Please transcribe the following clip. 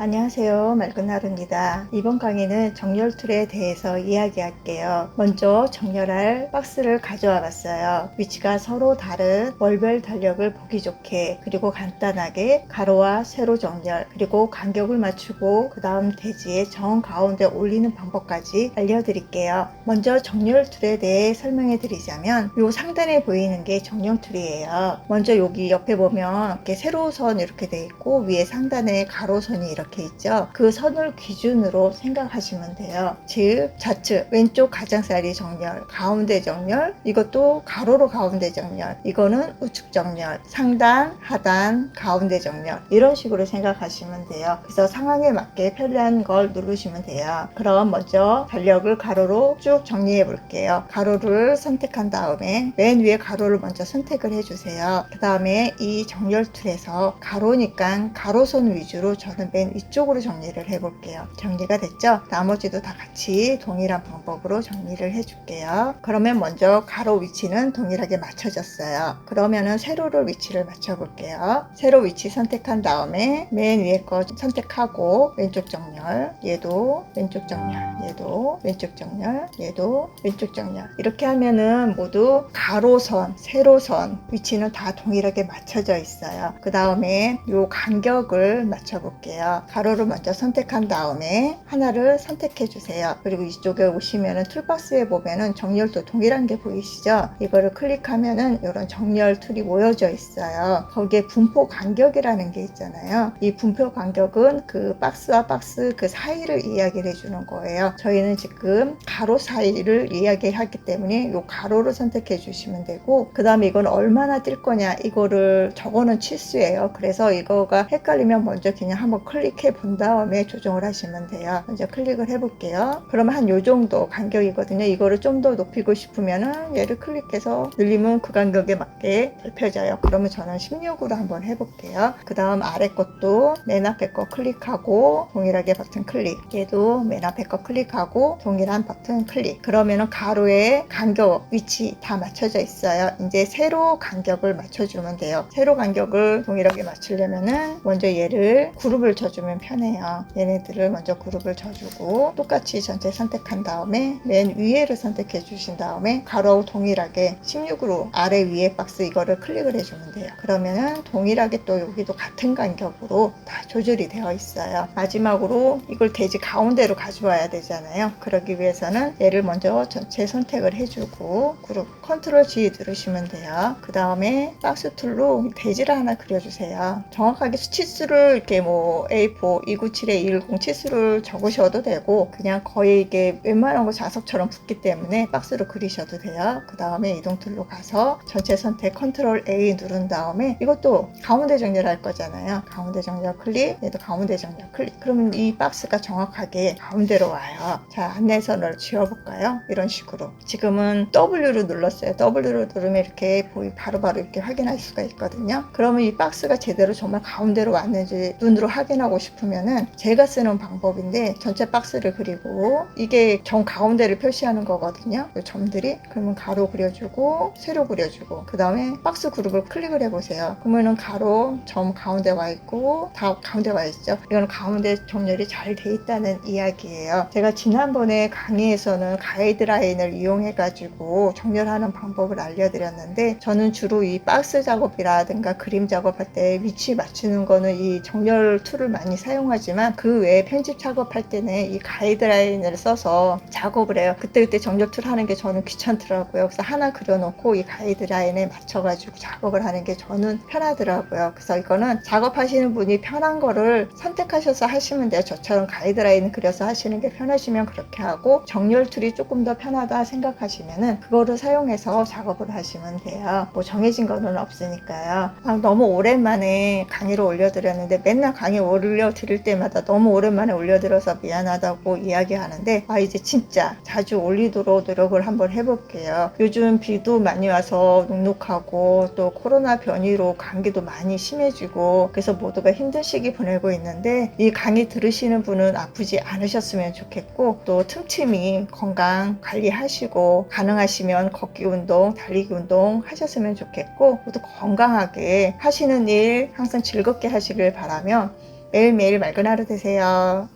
안녕하세요. 맑은 하루입니다. 이번 강의는 정렬 툴에 대해서 이야기할게요. 먼저 정렬할 박스를 가져와 봤어요. 위치가 서로 다른 월별 달력을 보기 좋게 그리고 간단하게 가로와 세로 정렬 그리고 간격을 맞추고 그 다음 대지에 정 가운데 올리는 방법까지 알려드릴게요. 먼저 정렬 툴에 대해 설명해 드리자면 요 상단에 보이는 게 정렬 툴이에요. 먼저 여기 옆에 보면 이렇게 세로선 이렇게 돼 있고 위에 상단에 가로선이 이렇게 있죠. 그 선을 기준으로 생각하시면 돼요. 즉 좌측 왼쪽 가장자리 정렬, 가운데 정렬, 이것도 가로로 가운데 정렬, 이거는 우측 정렬, 상단, 하단, 가운데 정렬 이런 식으로 생각하시면 돼요. 그래서 상황에 맞게 편리한 걸 누르시면 돼요. 그럼 먼저 달력을 가로로 쭉 정리해 볼게요. 가로를 선택한 다음에 맨 위에 가로를 먼저 선택을 해주세요. 그 다음에 이 정렬 툴에서 가로니까 가로선 위주로 저는 맨 위쪽으로 정리를 해볼게요. 정리가 됐죠? 나머지도 다 같이 동일한 방법으로 정리를 해줄게요. 그러면 먼저 가로 위치는 동일하게 맞춰졌어요. 그러면은 세로로 위치를 맞춰볼게요. 세로 위치 선택한 다음에 맨 위에 거 선택하고 왼쪽 정렬, 얘도 왼쪽 정렬, 얘도 왼쪽 정렬, 얘도 왼쪽 정렬. 이렇게 하면은 모두 가로선, 세로선 위치는 다 동일하게 맞춰져 있어요. 그 다음에 요 간격을 맞춰볼게요. 가로를 먼저 선택한 다음에 하나를 선택해 주세요. 그리고 이쪽에 오시면은 툴박스에 보면은 정렬도 동일한 게 보이시죠? 이거를 클릭하면은 이런 정렬 툴이 모여져 있어요. 거기에 분포 간격이라는 게 있잖아요. 이 분포 간격은 그 박스와 박스 그 사이를 이야기를 해주는 거예요. 저희는 지금 가로 사이를 이야기하기 때문에 이 가로를 선택해 주시면 되고 그 다음에 이건 얼마나 뛸 거냐 이거를 저거는 치수예요. 그래서 이거가 헷갈리면 먼저 그냥 한번 클릭 해 본 다음에 조정을 하시면 돼요. 먼저 클릭을 해볼게요. 그러면 한요 정도 간격이거든요. 이거를 좀 더 높이고 싶으면은 얘를 클릭해서 늘리면 그 간격에 맞게 넓혀져요. 그러면 저는 16으로 한번 해볼게요. 그 다음 아래 것도 맨 앞에 거 클릭하고 동일하게 버튼 클릭. 얘도 맨 앞에 거 클릭하고 동일한 버튼 클릭. 그러면은 가로의 간격, 위치 다 맞춰져 있어요. 이제 세로 간격을 맞춰주면 돼요. 세로 간격을 동일하게 맞추려면은 먼저 얘를 그룹을 쳐주면 편해요. 얘네들을 먼저 그룹을 쳐주고 똑같이 전체 선택한 다음에 맨 위에를 선택해 주신 다음에 가로하고 동일하게 16으로 아래 위에 박스 이거를 클릭을 해주면 돼요. 그러면은 동일하게 또 여기도 같은 간격으로 다 조절이 되어 있어요. 마지막으로 이걸 대지 가운데로 가져와야 되잖아요. 그러기 위해서는 얘를 먼저 전체 선택을 해주고 그룹 컨트롤 G 누르시면 돼요. 그 다음에 박스 툴로 대지를 하나 그려주세요. 정확하게 수치수를 이렇게 뭐 A4, 297에 110 치수를 적으셔도 되고 그냥 거의 이게 웬만한 거 자석처럼 붙기 때문에 박스로 그리셔도 돼요. 그 다음에 이동 툴로 가서 전체 선택 컨트롤 A 누른 다음에 이것도 가운데 정렬할 거잖아요. 가운데 정렬 클릭, 얘도 가운데 정렬 클릭. 그러면 이 박스가 정확하게 가운데로 와요. 자, 안내선을 지워볼까요? 이런 식으로. 지금은 W를 눌렀어요. W를 누르면 이렇게 보이 바로바로 이렇게 확인할 수가 있거든요. 그러면 이 박스가 제대로 정말 가운데로 왔는지 눈으로 확인하고 싶으면은 제가 쓰는 방법인데 전체 박스를 그리고 이게 정 가운데를 표시하는 거거든요. 이 점들이 그러면 가로 그려주고 세로 그려주고 그 다음에 박스 그룹을 클릭을 해보세요. 그러면은 가로 점 가운데 와 있고 다 가운데 와 있죠. 이거는 가운데 정렬이 잘 돼 있다는 이야기예요. 제가 지난번에 강의에서는 가이드라인을 이용해가지고 정렬하는 방법을 알려드렸는데 저는 주로 이 박스 작업이라든가 그림 작업할 때 위치 맞추는 거는 이 정렬 툴을 많이 사용하지만 그 외에 편집 작업할 때는 이 가이드라인을 써서 작업을 해요. 그때그때 정렬 툴 하는 게 저는 귀찮더라고요. 그래서 하나 그려놓고 이 가이드라인에 맞춰가지고 작업을 하는 게 저는 편하더라고요. 그래서 이거는 작업하시는 분이 편한 거를 선택하셔서 하시면 돼요. 저처럼 가이드라인 그려서 하시는 게 편하시면 그렇게 하고 정렬 툴이 조금 더 편하다 생각하시면은 그거를 사용해서 작업을 하시면 돼요. 뭐 정해진 거는 없으니까요. 아, 너무 오랜만에 강의를 올려드렸는데 맨날 강의 올려드릴 때마다 너무 오랜만에 올려드려서 미안하다고 이야기하는데 아 이제 진짜 자주 올리도록 노력을 한번 해볼게요. 요즘 비도 많이 와서 눅눅하고 또 코로나 변이로 감기도 많이 심해지고 그래서 모두가 힘든 시기 보내고 있는데 이 강의 들으시는 분은 아프지 않으셨으면 좋겠고 또 틈틈이 건강 관리하시고 가능하시면 걷기 운동, 달리기 운동 하셨으면 좋겠고 모두 건강하게 하시는 일 항상 즐겁게 하시길 바라며 매일매일 맑은 하루 되세요.